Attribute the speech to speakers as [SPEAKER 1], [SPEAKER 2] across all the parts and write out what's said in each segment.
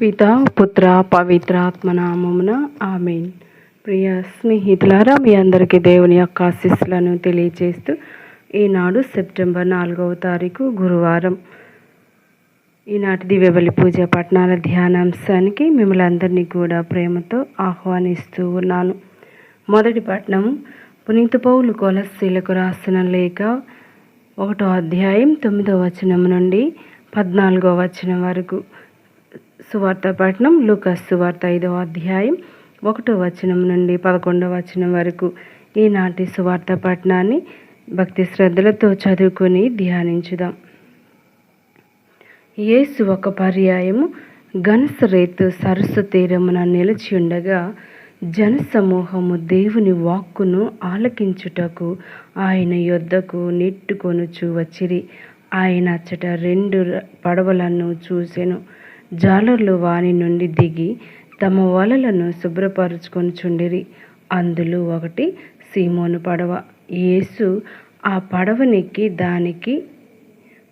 [SPEAKER 1] పిత పుత్ర పవిత్ర ఆత్మనామమున ఆమెన్. ప్రియ స్నేహితులారా మీ అందరికీ దేవుని యొక్క ఆశీస్సులను తెలియజేస్తూ ఈనాడు సెప్టెంబర్ నాలుగవ తారీఖు గురువారం. ఈనాటి దివ్యబలి పూజ పట్టణాల ధ్యానాంశానికి మిమ్మల్ని అందరినీ కూడా ప్రేమతో ఆహ్వానిస్తూ ఉన్నాను. మొదటి పట్నం పునీత పౌలు కొలశీలకు రాసిన లేఖ ఒకటో అధ్యాయం తొమ్మిదో వచనం నుండి పద్నాలుగో వచనం వరకు. సువార్త పట్నం లూకస్ సువార్త ఐదవ అధ్యాయం ఒకటో వచనం నుండి పదకొండవ వచనం వరకు ఈనాటి సువార్త పట్నాన్ని భక్తి శ్రద్ధలతో చదువుకొని ధ్యానించుదాం. యేసు ఒక పర్యాయము గనసరేతు సరస్సు తీరమున నిలిచి ఉండగా జనసమూహము దేవుని వాక్కును ఆలకించుటకు ఆయన యొద్దకు నెట్టుకొనుచు వచ్చిరి. ఆయన అచ్చట రెండు పడవలను చూసెను. జాలర్లు వాని నుండి దిగి తమ వలలను శుభ్రపరుచుకొని చుండిరి. అందులో ఒకటి సీమోను పడవ. యేసు ఆ పడవనెక్కి దానికి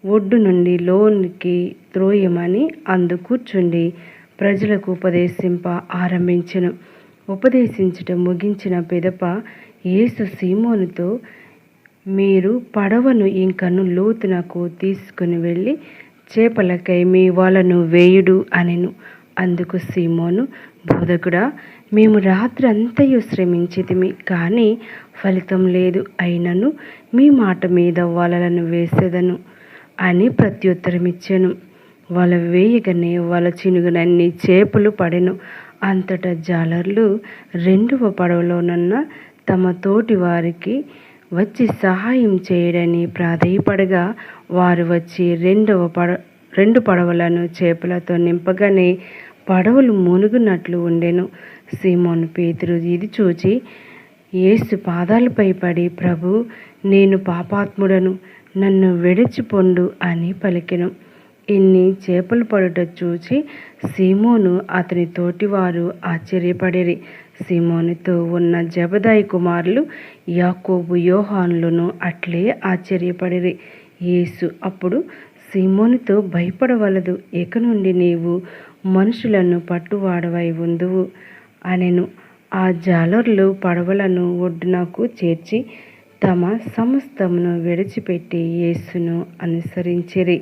[SPEAKER 1] ఒడ్డు నుండి లోనికి త్రోయమని అందు కూర్చుండి ప్రజలకు ఉపదేశింప ఆరంభించెను. ఉపదేశించట ముగించిన పిదప యేసు సీమోనుతో మీరు పడవను ఇంకను లోతునకు తీసుకుని వెళ్ళి చేపలకై మీ వలను వేయుడు అనెను. అందుకు సీమోను బోధకుడా మేము రాత్రి అంతయు శ్రమించితిమి కానీ ఫలితం లేదు అయినను మీ మాట మీద వలలను వేసేదను అని ప్రత్యుత్తరమిచ్చాను. వల వేయగానే వల చినుగునన్ని చేపలు పడెను. అంతటా జాలర్లు రెండవ పడవలోనున్న తమ తోటి వారికి వచ్చి సహాయం చేయడని ప్రాధేయపడగా వారు వచ్చి రెండవ పడ రెండు పడవలను చేపలతో నింపగానే పడవలు మునుగునట్లు ఉండెను. సీమోను పేతురు ఇది చూచి యేసు పాదాలపై పడి ప్రభు నేను పాపాత్ముడను. నన్ను విడిచిపొండు అని పలికెను. ఇన్ని చేపలు పడుట చూచి సీమోను అతని తోటివారు ఆశ్చర్యపడిరి. సిమోనితో ఉన్న జబదాయి కుమారులు యాకోబు యోహాన్లను అట్లే ఆశ్చర్యపడిరి. యేసు అప్పుడు సిమోనితో భయపడవలదు ఇక నుండి నీవు మనుషులను పట్టువాడవై ఉందువు. అనెను ఆ జాలర్లు పడవలను ఒడ్డునకు చేర్చి తమ సమస్తమును విడిచిపెట్టి యేసును అనుసరించిరి.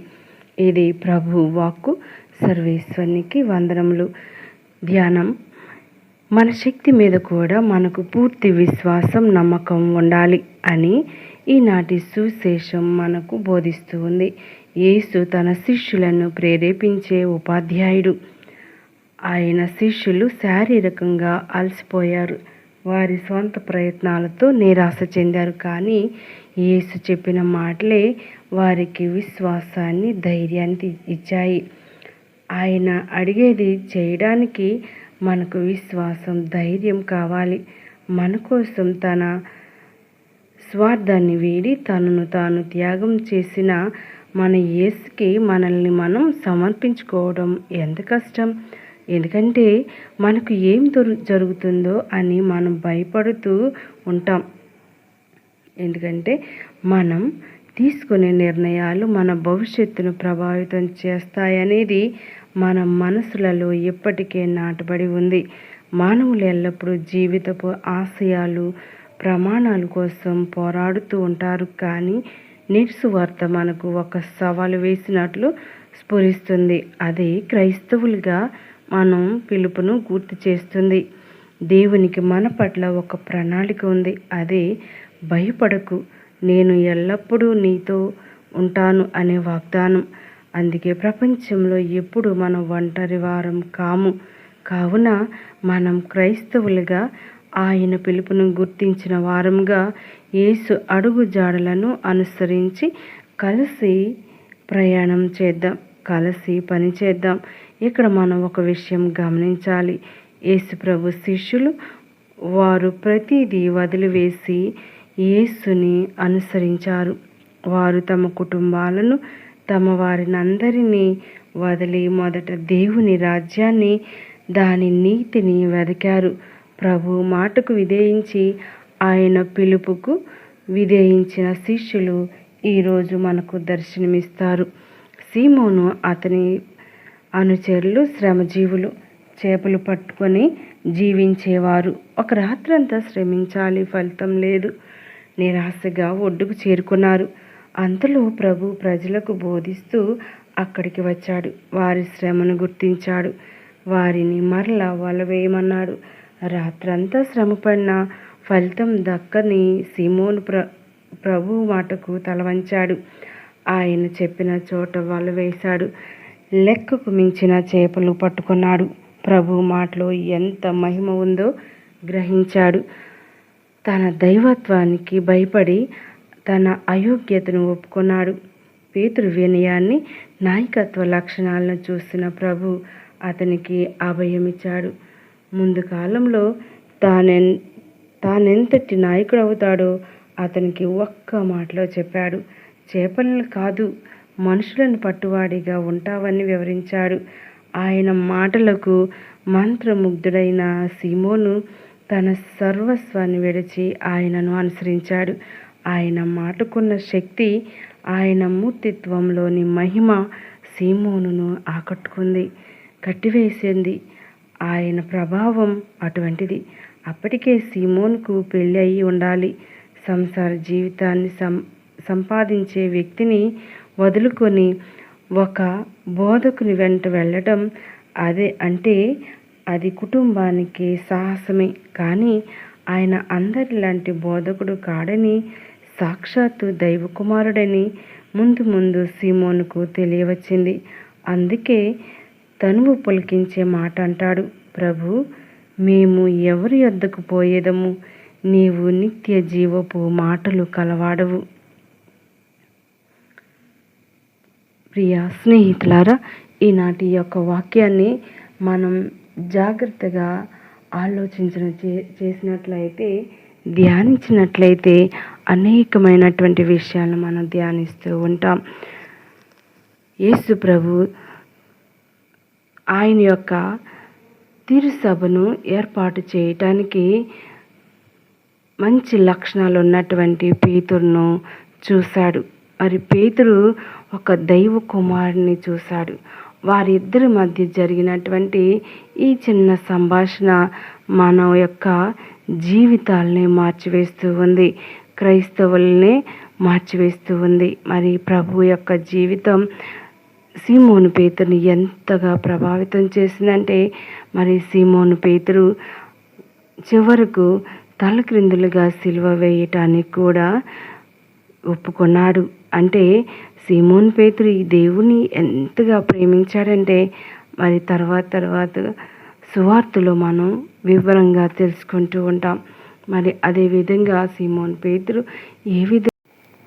[SPEAKER 1] ఇది ప్రభు వాక్కు సర్వేశ్వరునికి వందనములు. ధ్యానం. మన శక్తి మీద కూడా మనకు పూర్తి విశ్వాసం నమ్మకం ఉండాలి అని ఈనాటి సుశేషం మనకు బోధిస్తూ ఉంది. యేసు తన శిష్యులను ప్రేరేపించే ఉపాధ్యాయుడు. ఆయన శిష్యులు శారీరకంగా అలసిపోయారు. వారి స్వంత ప్రయత్నాలతో నిరాశ చెందారు. కానీ యేసు చెప్పిన మాటలే వారికి విశ్వాసాన్ని ధైర్యాన్ని ఇచ్చాయి. ఆయన అడిగేది చేయడానికి మనకు విశ్వాసం ధైర్యం కావాలి. మన కోసం తన స్వార్థాన్ని వీడి తనను తాను త్యాగం చేసిన మన యేసుకి మనల్ని మనం సమర్పించుకోవడం ఎంత కష్టం. ఎందుకంటే మనకు ఏం జరుగుతుందో అని మనం భయపడుతూ ఉంటాం. ఎందుకంటే మనం తీసుకునే నిర్ణయాలు మన భవిష్యత్తును ప్రభావితం చేస్తాయనేది మన మనసులలో ఎప్పటికే నాటబడి ఉంది. మానవులు ఎల్లప్పుడూ జీవితపు ఆశయాలు ప్రమాణాల కోసం పోరాడుతూ ఉంటారు కానీ నిట్సు వార్త మనకు ఒక సవాలు వేసినట్లు స్ఫురిస్తుంది. అది క్రైస్తవులుగా మనం పిలుపును గుర్తు చేస్తుంది. దేవునికి మన పట్ల ఒక ప్రణాళిక ఉంది. అదే భయపడకు నేను ఎల్లప్పుడూ నీతో ఉంటాను అనే వాగ్దానం. అందుకే ప్రపంచంలో ఎప్పుడు మనం ఒంటరి వారం కాము. కావున మనం క్రైస్తవులుగా ఆయన పిలుపును గుర్తించిన వారంగా యేసు అడుగు జాడలను అనుసరించి కలిసి ప్రయాణం చేద్దాం కలిసి పని చేద్దాం. ఇక్కడ మనం ఒక విషయం గమనించాలి. యేసు ప్రభు శిష్యులు వారు ప్రతిదీ వదిలివేసి యేసుని అనుసరించారు. వారు తమ కుటుంబాలను తమ వారినందరినీ వదిలి మొదట దేవుని రాజ్యాన్ని దాని నీతిని వెదకారు. ప్రభు మాటకు విధేయించి ఆయన పిలుపుకు విధేయించిన శిష్యులు ఈరోజు మనకు దర్శనమిస్తారు. సీమోను అతని అనుచరులు శ్రమజీవులు చేపలు పట్టుకొని జీవించేవారు. ఒక రాత్రంతా శ్రమించాలి ఫలితం లేదు. నిరాశగా ఒడ్డుకు చేరుకున్నారు. అంతలో ప్రభు ప్రజలకు బోధిస్తూ అక్కడికి వచ్చాడు. వారి శ్రమను గుర్తించాడు. వారిని మరలా వలవేయమన్నాడు. రాత్రంతా శ్రమపడిన ఫలితం దక్కని సిమోను ప్ర ప్రభు మాటకు తలవంచాడు. ఆయన చెప్పిన చోట వల వేశాడు లెక్కకు మించిన చేపలు పట్టుకున్నాడు. ప్రభు మాటలో ఎంత మహిమ ఉందో గ్రహించాడు. తన దైవత్వానికి భయపడి తన అయోగ్యతను ఒప్పుకున్నాడు. పేతురు వినయాన్ని నాయకత్వ లక్షణాలను చూసిన ప్రభు అతనికి అభయమిచ్చాడు. ముందు కాలంలో తానెన్ తానెంతటి నాయకుడు అవుతాడో అతనికి ఒక్క మాటలో చెప్పాడు. చేపలను కాదు మనుషులను పట్టువాడిగా ఉంటావని వివరించాడు. ఆయన మాటలకు మంత్రముగ్ధుడైన సీమోను తన సర్వస్వాన్ని విడిచి ఆయనను అనుసరించాడు. ఆయన మాటకున్న శక్తి ఆయన మూర్తిత్వంలోని మహిమ సీమోనును ఆకట్టుకుంది కట్టివేసింది. ఆయన ప్రభావం అటువంటిది. అప్పటికే సీమోన్కు పెళ్ళి అయి ఉండాలి. సంసార జీవితాన్ని సం సంపాదించే వ్యక్తిని వదులుకొని ఒక బోధకుని వెంట వెళ్ళడం అదే అంటే అది కుటుంబానికి సాహసమే. కానీ ఆయన అందరిలాంటి బోధకుడు కాడని సాక్షాత్తు దైవకుమారుడని ముందు ముందు సీమోనుకు తెలియవచ్చింది. అందుకే తనువు పులికించే మాట అంటాడు. ప్రభు మేము ఎవరి వద్దకు పోయేదము? నీవు నిత్య జీవపు మాటలు కలవాడవు. ప్రియ స్నేహితులారా ఈనాటి యొక్క వాక్యాన్ని మనం జాగ్రత్తగా ఆలోచించిన చే చేసినట్లయితే ధ్యానించినట్లయితే అనేకమైనటువంటి విషయాలను మనం ధ్యానిస్తూ ఉంటాం. యేసు ప్రభు ఆయన యొక్క తిరుసభను ఏర్పాటు చేయటానికి మంచి లక్షణాలు ఉన్నటువంటి పేతురును చూశాడు. మరి పేతురు ఒక దైవ కుమారుని చూశాడు. వారిద్దరి మధ్య జరిగినటువంటి ఈ చిన్న సంభాషణ మన యొక్క జీవితాలని మార్చివేస్తూ ఉంది. క్రైస్తవుల్ని మార్చివేస్తూ ఉంది. మరి ప్రభు యొక్క జీవితం సీమోను పేతుని ఎంతగా ప్రభావితం చేసిందంటే మరి సీమోను పేతురు చివరకు తలక్రిందులుగా సిలువ వేయటానికి కూడా ఒప్పుకున్నాడు. అంటే సీమోన్ పేతురు ఈ దేవుని ఎంతగా ప్రేమించాడంటే మరి తర్వాత తర్వాత సువార్తలో మనం వివరంగా తెలుసుకుంటూ ఉంటాం. మరి అదేవిధంగా సీమోన్ పేతురు ఏ విధంగా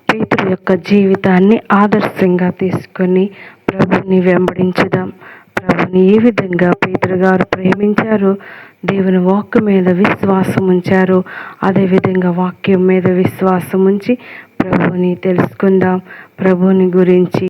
[SPEAKER 1] పేతురు యొక్క జీవితాన్ని ఆదర్శంగా తీసుకొని ప్రభుని వెంబడించుదాం. ప్రభుని ఏ విధంగా పేతురు గారు ప్రేమించారు? దేవుని వాక్యం మీద విశ్వాసం ఉంచారు అదేవిధంగా వాక్యం మీద విశ్వాసం ఉంచి ప్రభుని తెలుసుకుందాం. ప్రభుని గురించి